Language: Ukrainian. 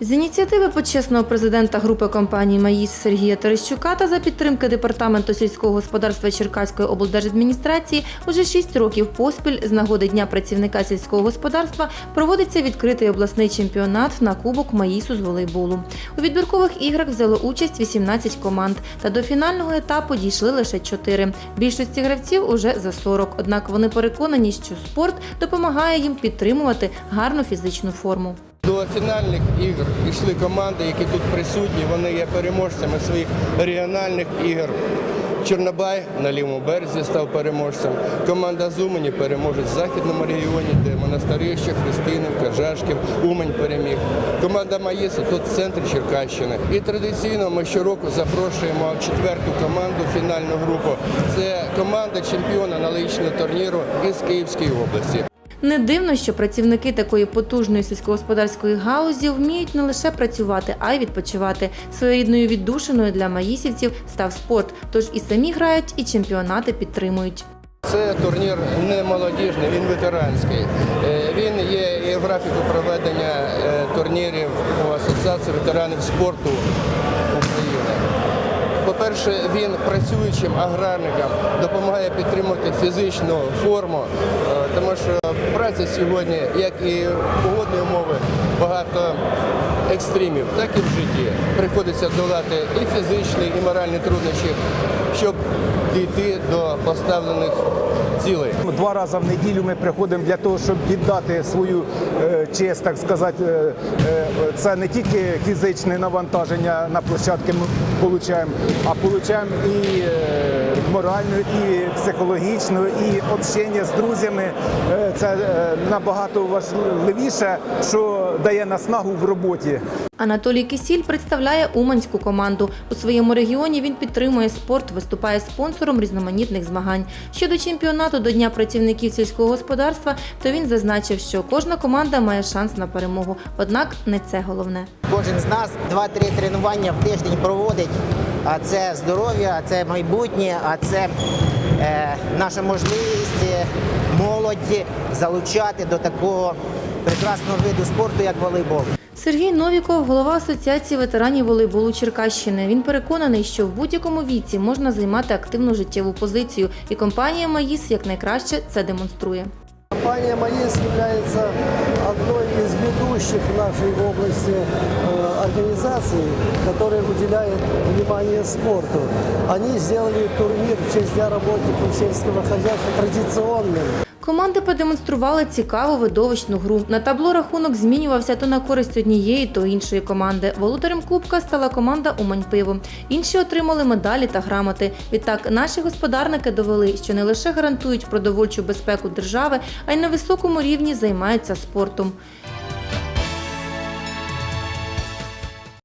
З ініціативи почесного президента групи компаній Маїс Сергія Терещука та за підтримки департаменту сільського господарства Черкаської облдержадміністрації уже 6 років поспіль з нагоди Дня працівника сільського господарства проводиться відкритий обласний чемпіонат на Кубок Маїсу з волейболу. У відбіркових іграх взяло участь 18 команд, та до фінального етапу дійшли лише 4. Більшості гравців уже за 40, однак вони переконані, що спорт допомагає їм підтримувати гарну фізичну форму. До фінальних ігор йшли команди, які тут присутні. Вони є переможцями своїх регіональних ігор. Чорнобай на лівому березі став переможцем. Команда з Умані переможе в західному регіоні, де Монастирище, Христинівка, Жашків, Умань переміг. Команда Маїса тут в центрі Черкащини. І традиційно ми щороку запрошуємо четверту команду, фінальну групу. Це команда чемпіона аналогічного турніру із Київської області. Не дивно, що працівники такої потужної сільськогосподарської галузі вміють не лише працювати, а й відпочивати. Своєрідною віддушиною для маїсівців став спорт, тож і самі грають, і чемпіонати підтримують. Це турнір не молодіжний, він ветеранський. Е, Він є і графіку проведення е, турнірів у Асоціації ветеранів спорту. По-перше, він працюючим аграрникам допомагає підтримувати фізичну форму, е, тому що праця сьогодні, як і погодні умови, багато екстримів, так і в житті. Приходиться долати і фізичні, і моральні труднощі, щоб дійти до поставлених цілей. Два рази в неділю ми приходимо для того, щоб віддати свою е, честь, так сказати. Е, е, Це не тільки фізичне навантаження на площадки ми отримуємо, а отримуємо і моральну, і психологічну, і общення з друзями. Е, Це е, набагато важливіше, що дає наснагу в роботі. Анатолій Кисіль представляє уманську команду. У своєму регіоні він підтримує спорт, виступає спонсором різноманітних змагань. Щодо чемпіонату до Дня працівників сільського господарства, то він зазначив, що кожна команда має шанс на перемогу. Однак не це головне. Кожен з нас 2-3 тренування в тиждень проводить. А це здоров'я, а це майбутнє, а це е, наша можливість е, молоді залучати до такого прекрасного виду спорту, як волейбол. Сергій Новіков, голова Асоціації ветеранів волейболу Черкащини. Він переконаний, що в будь-якому віці можна займати активну життєву позицію, і компанія Маїс якнайкраще це демонструє. Компания МАИС является одной из ведущих в нашей области э, организаций, которые уделяют внимание спорту. Они сделали турнир в честь Дня работников сельского хозяйства традиционным. Команди продемонстрували цікаву видовищну гру. На табло рахунок змінювався то на користь однієї, то іншої команди. Володарем Кубка стала команда Умань пиво. Інші отримали медалі та грамоти. Відтак наші господарники довели, що не лише гарантують продовольчу безпеку держави, а й на високому рівні займаються спортом.